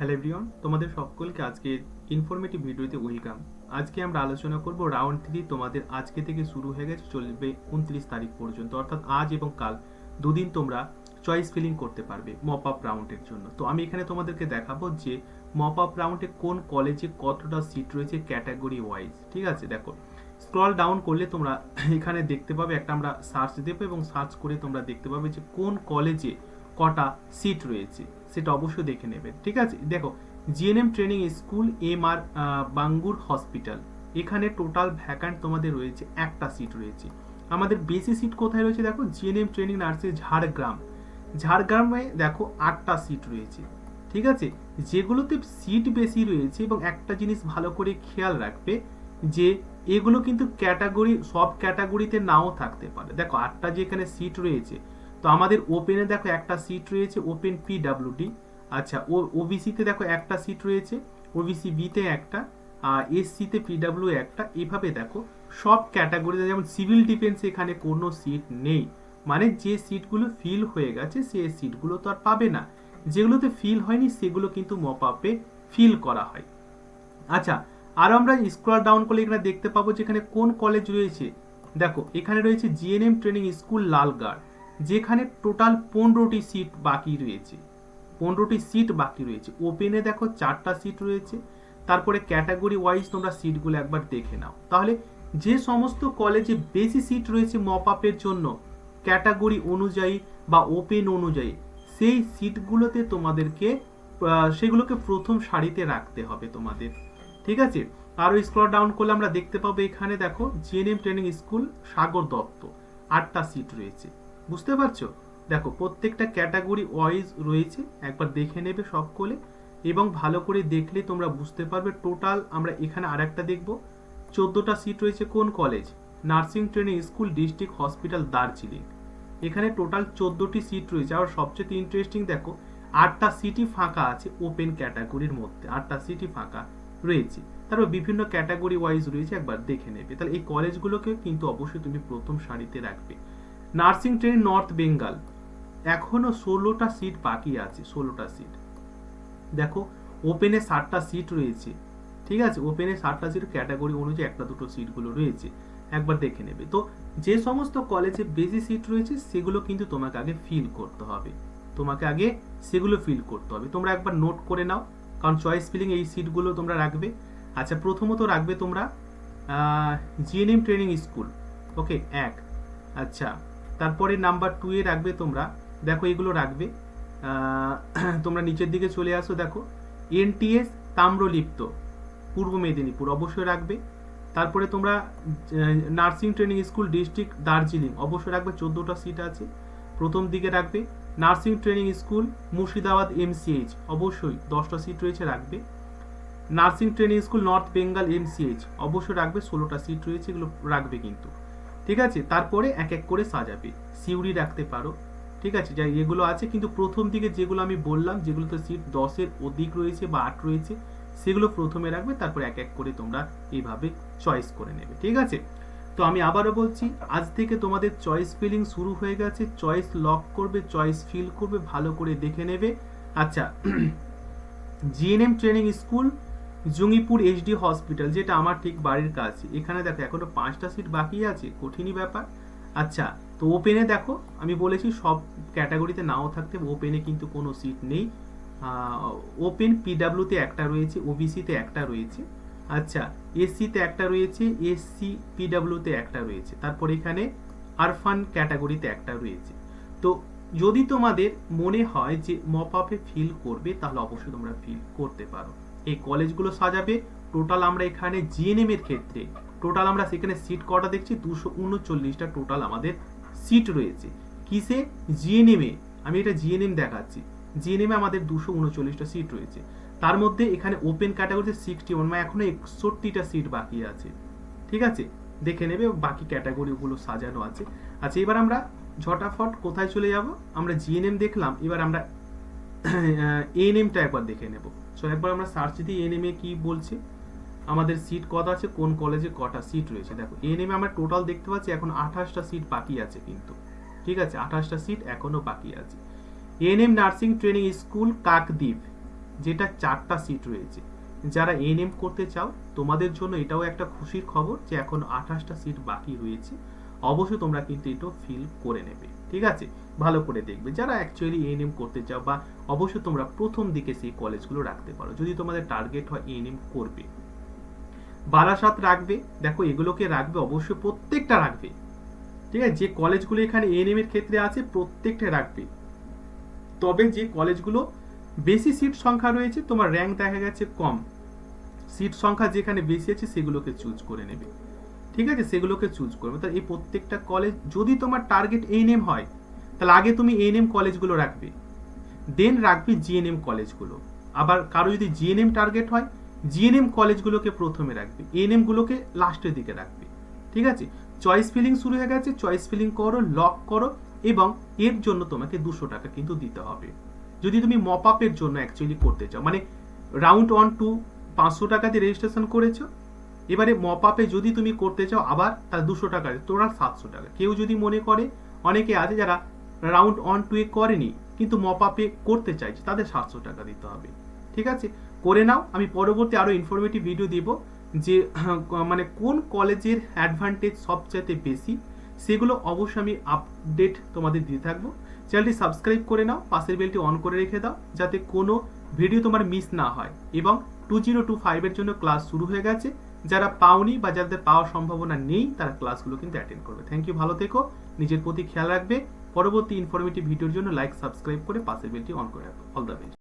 Hello everyone তোমাদের সকলকে আজকে ইনফরমেটিভ ভিডিওতে ওয়েলকাম আজকে আমরা আলোচনা করব রাউন্ড থ্রি তোমাদের আজকে থেকে শুরু হয়ে গেছে, চলবে উনত্রিশ তারিখ পর্যন্ত, অর্থাৎ আজ এবং কাল দুদিন তোমরা চয়েস ফিলিং করতে পারবে মপ আপ রাউন্ডের জন্য। তো আমি এখানে তোমাদেরকে দেখাবো যে মপ আপ রাউন্ডে কোন কলেজে কতটা সিট রয়েছে ক্যাটাগরি ওয়াইজ ঠিক আছে? দেখো স্ক্রল ডাউন করলে তোমরা এখানে দেখতে পাবে, একটা আমরা সার্চ দেবো এবং সার্চ করে তোমরা দেখতে পাবে যে কোন কলেজে কটা সিট রয়েছে, সেটা অবশ্যই দেখে নেবে ঠিক আছে? দেখো GNM training school M R Bangur hospital এখানে টোটাল ভ্যাকান্ট তোমাদের রয়েছে একটা সিট রয়েছে। আমাদের বেশি সিট কোথায় রয়েছে দেখো? জিএনএম ট্রেনিং নার্সিং ঝাড়গ্রাম ঝাড়গ্রামে দেখো আটটা সিট রয়েছে, ঠিক আছে? যেগুলোতে সিট বেশি রয়েছে এবং একটা জিনিস ভালো করে খেয়াল রাখবে যে এগুলো কিন্তু ক্যাটাগরি সব ক্যাটাগরিতে নাও থাকতে পারে। দেখো, আটটা যে এখানে সিট রয়েছে তো আমাদের ওপেনে দেখো একটা সিট রয়েছে ওপেন পিডাব্লিউডি আচ্ছা ও ওবিসিতে দেখো একটা সিট রয়েছে ওবিসি বিতে একটা, আর এসসিতে পিডাব্লিউ একটা। এভাবে দেখো, সব ক্যাটাগরিতে যেমন সিভিল ডিফেন্সে এখানে কোনো সিট নেই। মানে যে সিটগুলো ফিল হয়ে গেছে, সে সিটগুলো তো আর পাবে না। যেগুলোতে ফিল হয়নি, সেগুলো কিন্তু মপ আপে ফিল করা হয়। আচ্ছা আর আমরা স্ক্রল ডাউন করলে এখানে দেখতে পাবো যে এখানে কোন কলেজ রয়েছে। দেখো, এখানে রয়েছে জিএনএম ট্রেনিং স্কুল লালগড়। যেখানে টোটাল পনেরোটি সিট বাকি রয়েছে। পনেরোটি সিট বাকি রয়েছে। ওপেনে দেখো চারটা সিট রয়েছে। তারপরে ক্যাটাগরি ওয়াইজ তোমরা সিটগুলো একবার দেখে নাও। তাহলে যে সমস্ত কলেজে বেশি সিট রয়েছে মপ আপের জন্য ক্যাটাগরি অনুযায়ী বা ওপেন অনুযায়ী, সেই সিটগুলোতে তোমাদেরকে সেগুলোকে প্রথম সারিতে রাখতে হবে তোমাদের। ঠিক আছে? আরও স্ক্রল ডাউন করলে আমরা দেখতে পাবো এখানে দেখো GNM training school Sagar Dutta. আটটা সিট রয়েছে। বুঝতে পারছ? দেখো, প্রত্যেকটা ক্যাটাগরি ওয়াইজ রয়েছে, একবার দেখে নেবে সকলে এবং ভালো করে দেখলে তোমরা বুঝতে পারবে। টোটাল আমরা এখানে আরেকটা দেখব। চোদ্দোটা সিট রয়েছে কোন college nursing training school district hospital Darjeeling এখানে টোটাল চোদ্দোটি সিট রয়েছে। আবার সবচেয়ে ইন্টারেস্টিং দেখো, আটটা সিটি ফাঁকা আছে ওপেন ক্যাটাগরির মধ্যে। আটটা সিটি ফাঁকা রয়েছে। তারপর বিভিন্ন ক্যাটাগরি ওয়াইজ রয়েছে, একবার দেখে নেবে। তাহলে এই কলেজগুলোকে কিন্তু অবশ্যই তুমি প্রথম সারিতে রাখবে। Nursing training north Bengal. এখনও ষোলোটা সিট বাকি আছে, ষোলোটা সিট। দেখো ওপেনে ষাটটা সিট রয়েছে, ঠিক আছে? ওপেনে ষাটটা সিট ক্যাটাগরি অনুযায়ী একটা দুটো সিটগুলো রয়েছে, একবার দেখে নেবে। তো যে সমস্ত কলেজে বেশি সিট রয়েছে, সেগুলো কিন্তু তোমাকে আগে ফিল করতে হবে। তোমাকে আগে সেগুলো ফিল করতে হবে। তোমরা একবার নোট করে নাও, কারণ চয়েস ফিলিং এই সিটগুলো তোমরা রাখবে। আচ্ছা প্রথমত রাখবে তোমরা জিএনএম ট্রেনিং স্কুল ওকে এক আচ্ছা তারপরে নাম্বার টু এ রাখবে তোমরা। দেখো এগুলো রাখবে। তোমরা নিচের দিকে চলে আসো, দেখো। এনটিএস তাম্রলিপ্ত, পূর্ব মেদিনীপুর অবশ্যই রাখবে। তারপরে তোমরা nursing training school district Darjeeling অবশ্যই রাখবে, চোদ্দোটা সিট আছে। প্রথম দিকে রাখবে nursing training school Murshidabad MCH অবশ্যই দশটা সিট রয়েছে, রাখবে। Nursing training school north Bengal MCH অবশ্যই রাখবে, ষোলোটা সিট রয়েছে, এগুলো রাখবে কিন্তু। ঠিক আছে? তারপরে এক এক করে সাজাবে। সিউড়ি রাখতে পারো। ঠিক আছে? যাই এগুলো আছে, কিন্তু প্রথম দিকে যেগুলো আমি বললাম, যেগুলোতে সিট দশের অধিক রয়েছে বা আট রয়েছে, সেগুলো প্রথমে রাখবে, তারপর এক এক করে তোমরা এইভাবে চয়েস করে নেবে। ঠিক আছে? তো আমি আবারও বলছি, আজ থেকে তোমাদের চয়েস ফিলিং শুরু হয়ে গেছে। চয়েস লক করবে চয়েস ফিল করবে, ভালো করে দেখে নেবে। আচ্ছা GNM training school Jangipur HD hospital, যেটা আমার ঠিক বাড়ির কাছে। এখানে দেখো, এখনও পাঁচটা সিট বাকি আছে, কঠিনই ব্যাপার। আচ্ছা তো ওপেনে দেখো, আমি বলেছি সব ক্যাটাগরিতে নাও থাকতে ওপেনে কিন্তু কোনো সিট নেই। ওপেন পিডাব্লিউতে একটা রয়েছে ওবিসিতে একটা রয়েছে। আচ্ছা এসসিতে একটা রয়েছে এসসি পিডাব্লিউতে একটা রয়েছে। তারপর এখানে আরফান ক্যাটাগরিতে একটা রয়েছে। তো যদি তোমাদের মনে হয় যে মপ আপে ফিল করবে, তাহলে অবশ্যই তোমরা ফিল করতে পারো। এই কলেজগুলো সাজাবে। টোটাল আমরা এখানে জিএনএম এর ক্ষেত্রে টোটাল আমরা সেখানে সিট কটা দেখছি? দুশো উনচল্লিশটা টোটাল আমাদের সিট রয়েছে। কিসে? জিএনএম এ। আমি এটা জিএনএম দেখাচ্ছি। জিএনএম এ আমাদের দুশো উনচল্লিশটা সিট রয়েছে। তার মধ্যে এখানে ওপেন ক্যাটাগরিতে সিক্সটি ওয়ান মানে এখনও একষট্টিটা সিট বাকি আছে। ঠিক আছে? দেখে নেবে, বাকি ক্যাটাগরিগুলো সাজানো আছে। আচ্ছা এবার আমরা ঝটাফট কোথায় চলে যাব? আমরা জিএনএম দেখলাম, এবার আমরা এএনএমটা একবার দেখে নেব। সো একবার আমরা সার্চ দিই এএনএম কি বলছে। আমাদের সিট কত আছে? কোন কলেজে কটা সিট রয়েছে? দেখো এএনএম আমরা টোটাল দেখতে পাচ্ছি, এখন আঠাশটা সিট বাকি আছে কিন্তু। ঠিক আছে, আঠাশটা সিট এখনও বাকি আছে। ANM nursing training school Kakdwip যেটা চারটা সিট রয়েছে। যারা এনএম করতে চাও, তোমাদের জন্য এটাও একটা খুশির খবর যে এখন আঠাশটা সিট বাকি রয়েছে অবশ্যই তোমরা কিন্তু এটাও ফিল করে নেবে, ঠিক আছে? ভালো করে দেখবে। যারা অ্যাকচুয়ালি এএনএম করতে চাও বা অবশ্যই তোমরা প্রথম দিকে সেই কলেজগুলো রাখতে পারো। যদি তোমাদের টার্গেট হয় এএনএম করবে। বারাসাত রাখবে। দেখো এগুলোকে রাখবে, অবশ্যই প্রত্যেকটা রাখবে। ঠিক আছে? যে কলেজগুলো এখানে এএনএম এর ক্ষেত্রে আছে, প্রত্যেকটা রাখবে। তবে যে কলেজগুলো বেশি সিট সংখ্যা রয়েছে, তোমার র্যাঙ্ক দেখা গেছে কম। সিট সংখ্যা যেখানে বেশি আছে, সেগুলোকে চুজ করে নেবে। ঠিক আছে? সেগুলোকে চুজ করবে। তাহলে এই প্রত্যেকটা কলেজ যদি তোমার টার্গেট এএনএম হয়, তাহলে আগে তুমি এএনএম কলেজগুলো রাখবে। দেন রাখবে জিএনএম কলেজগুলো আবার কারও যদি জিএনএম টার্গেট হয় জিএনএম কলেজগুলোকে প্রথমে রাখবে। এএনএম গুলোকে লাস্টের দিকে রাখবে। ঠিক আছে? চয়েস ফিলিং শুরু হয়ে গেছে। চয়েস ফিলিং করো লক করো এবং এর জন্য তোমাকে দুশো টাকা কিন্তু দিতে হবে। যদি তুমি মপ আপের জন্য অ্যাকচুয়ালি করতে চাও মানে রাউন্ড ওয়ান টু পাঁচশো টাকা দিয়ে রেজিস্ট্রেশন করেছ এবারে মপ আপে যদি তুমি করতে চাও আবার তার দুশো টাকা তোরাল সাতশো টাকা। কেউ যদি মনে করে, অনেকে আছে যারা রাউন্ড অন টু এ করেনি, কিন্তু মপ আপে করতে চাইছে, তাদের সাতশো টাকা দিতে হবে। ঠিক আছে? করে নাও, আমি পরবর্তী আরও ইনফরমেটিভ ভিডিও দিব যে মানে কোন কলেজের অ্যাডভান্টেজ সবচাইতে বেশি, সেগুলো অবশ্যই আমি আপডেট তোমাদের দিতে থাকব। চ্যানেলটি সাবস্ক্রাইব করে নাও, পাশের বেলটি অন করে রেখে দাও, যাতে কোনো ভিডিও তোমার মিস না হয়। এবং টু জিরো টু ফাইভের জন্য ক্লাস শুরু হয়ে গেছে। যারা পাওনি বা যাদের পাওয়ার সম্ভাবনা নেই, তারা ক্লাসগুলো কিন্তু অ্যাটেন্ড করবে। থ্যাংক ইউ ভালো থেকো, নিজের প্রতি খেয়াল রাখবে। পরবর্তী ইনফরমেটিভ ভিডিওর জন্য লাইক সাবস্ক্রাইব করে পাশের বেলটি অন করে রাখবে অল দ্য বেস্ট